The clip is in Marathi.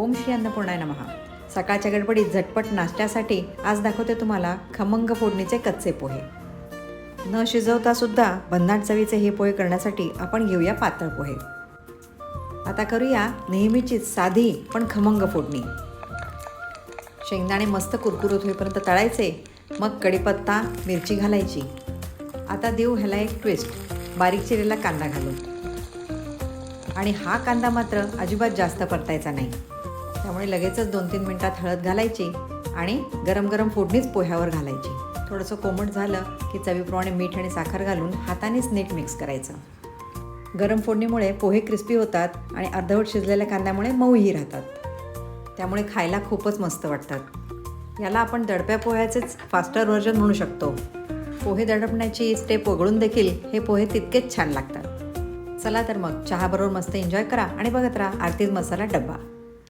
ओम श्री अन्नपूर्णाय नमहा सकाळच्या गडबडीत झटपट नाश्त्यासाठी आज दाखवते तुम्हाला खमंग फोडणीचे कच्चे पोहे. न शिजवता सुद्धा भन्नाट चवीचे हे पोहे करण्यासाठी आपण घेऊया पातळ पोहे. आता करूया नेहमीचीच साधी पण खमंग फोडणी. शेंगदाणे मस्त कुरकुरत होईपर्यंत तळायचे मग कढीपत्ता मिरची घालायची. आता देऊ ह्याला एक ट्विस्ट बारीक चिरेला कांदा घालू आणि हा कांदा मात्र अजिबात जास्त परतायचा नाही. त्यामुळे लगेचच दोन तीन मिनटात हळद घालायची आणि गरम गरम फोडणीच पोह्यावर घालायची. थोडंसं कोमट झालं की चवीप्रमाणे मीठ आणि साखर घालून हातानेच नीट मिक्स करायचं. गरम फोडणीमुळे पोहे क्रिस्पी होतात आणि अर्धवट शिजलेल्या कांद्यामुळे मऊही राहतात. त्यामुळे खायला खूपच मस्त वाटतात. याला आपण दडप्या पोह्याचेच फास्टर व्हर्जन म्हणू शकतो. पोहे दडपण्याची स्टेप वगळून देखील हे पोहे तितकेच छान लागतात. चला तर मग चहाबरोबर मस्त एन्जॉय करा आणि बघत राहा आरतीज मसाला डब्बा.